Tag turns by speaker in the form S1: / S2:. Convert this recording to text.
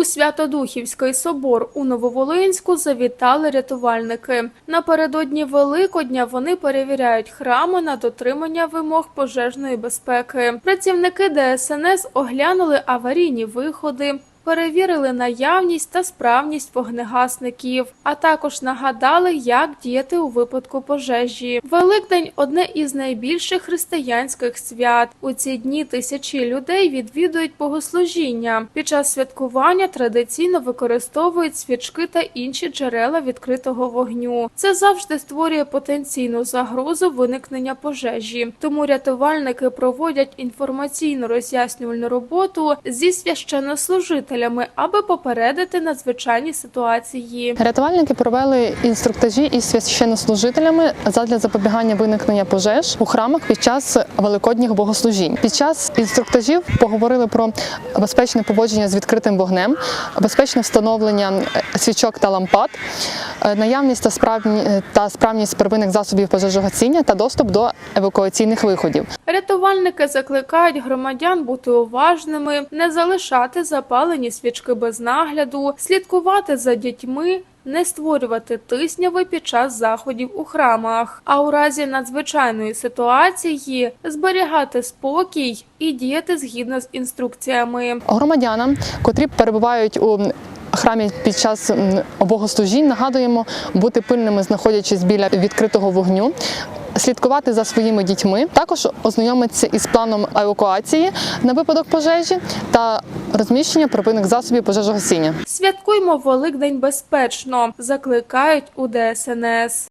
S1: У Святодухівський собор у Нововолинську завітали рятувальники. Напередодні Великодня вони перевіряють храми на дотримання вимог пожежної безпеки. Працівники ДСНС оглянули аварійні виходи. Перевірили наявність та справність вогнегасників, а також нагадали, як діяти у випадку пожежі. Великдень одне із найбільших християнських свят. У ці дні тисячі людей відвідують богослужіння. Під час святкування традиційно використовують свічки та інші джерела відкритого вогню. Це завжди створює потенційну загрозу виникнення пожежі. Тому рятувальники проводять інформаційно роз'яснювальну роботу зі священнослужителями, аби попередити надзвичайні ситуації.
S2: Рятувальники провели інструктажі із священнослужителями задля запобігання виникнення пожеж у храмах під час великодніх богослужінь. Під час інструктажів поговорили про безпечне поводження з відкритим вогнем, безпечне встановлення свічок та лампад, е, наявність та справні та справність первинних засобів пожежогасіння та доступ до евакуаційних виходів.
S1: Рятувальники закликають громадян бути уважними, не залишати запалені свічки без нагляду, слідкувати за дітьми. Не створювати тисняви під час заходів у храмах, а у разі надзвичайної ситуації зберігати спокій і діяти згідно з інструкціями.
S2: Громадянам, котрі перебувають у храмі під час богослужінь, нагадуємо бути пильними, знаходячись біля відкритого вогню. Слідкувати за своїми дітьми, також ознайомитися із планом евакуації на випадок пожежі та розміщення первинних засобів пожежогасіння.
S1: Святкуємо Великдень безпечно, закликають у ДСНС.